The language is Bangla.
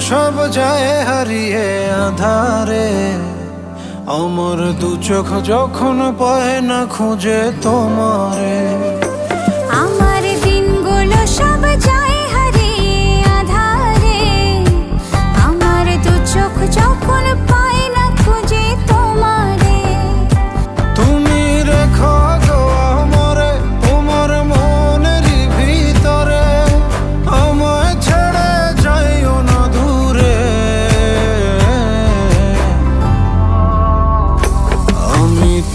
সব যায় হারিয়ে আধারে। অমর দু চোখ যখন পায় না খুঁজে তোমারে। আমার দিনগুলো সব